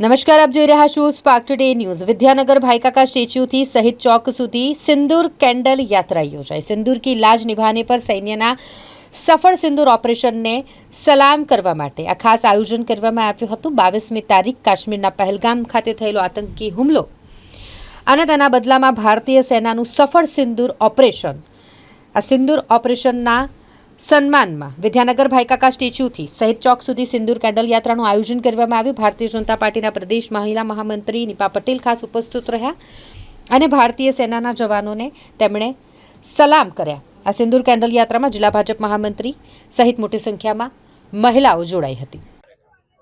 નમસ્કાર, આપ જોઈ રહ્યા છો Spark Today News Vidyanagar Bhaikaka સ્ટેચ્યુથી શહીદ ચોક સુધી સિંદૂર કેન્ડલ યાત્રા યોજાઈ. સિંદૂર કી લાજ નિભાને પર સૈન્યના સફળ સિંદૂર ઓપરેશનને સલામ કરવા માટે આ ખાસ આયોજન કરવામાં આવ્યું હતું. બાવીસમી તારીખ કાશ્મીરના પહેલગામ ખાતે થયેલો આતંકી હુમલો અને તેના બદલામાં ભારતીય સેનાનું સફળ સિંદૂર ઓપરેશન. આ સિંદૂર ઓપરેશનના સન્માનમાં વિદ્યાનગર ભાઈકાકા સ્ટેચ્યુથી શહીદ ચોક સુધી સિંદૂર કેન્ડલ યાત્રાનું આયોજન કરવામાં આવ્યું. ભારતીય જનતા પાર્ટીના પ્રદેશ મહિલા મહામંત્રી નીપા પટેલ ખાસ ઉપસ્થિત રહ્યા અને ભારતીય સેનાના જવાનોને તેમણે સલામ કર્યા. આ સિંદૂર કેન્ડલ યાત્રામાં જિલ્લા ભાજપ મહામંત્રી સહિત મોટી સંખ્યામાં મહિલાઓ જોડાઈ હતી.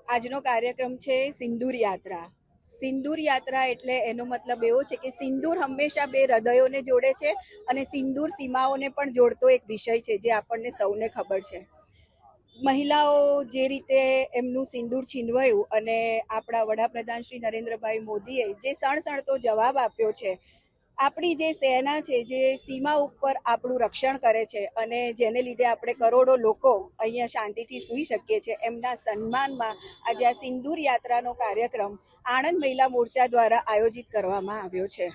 આજનો કાર્યક્રમ છે સિંદૂર યાત્રા. સિંદૂર યાત્રા એટલે એનો મતલબ એવો છે કે સિંદૂર હંમેશા બે હૃદયોને જોડે છે અને સિંદૂર સીમાઓને પણ જોડતો એક વિષય છે જે આપણને સૌને ખબર છે. મહિલાઓ જે રીતે એમનું સિંદૂર છીનવાયું અને આપણા વડાપ્રધાન શ્રી નરેન્દ્રભાઈ મોદીએ જે સણસણતો જવાબ આપ્યો છે આપણી જે સેના છે, જે સીમા ઉપર આપણું રક્ષણ કરે છે અને જેને લીધે આપણે કરોડો લોકો અહીંયા શાંતિથી સૂઈ શકીએ છીએ, એમના સન્માનમાં આજે આ સિંદૂર યાત્રાનો કાર્યક્રમ આણંદ મહિલા મોરચા દ્વારા આયોજિત કરવામાં આવ્યો છે.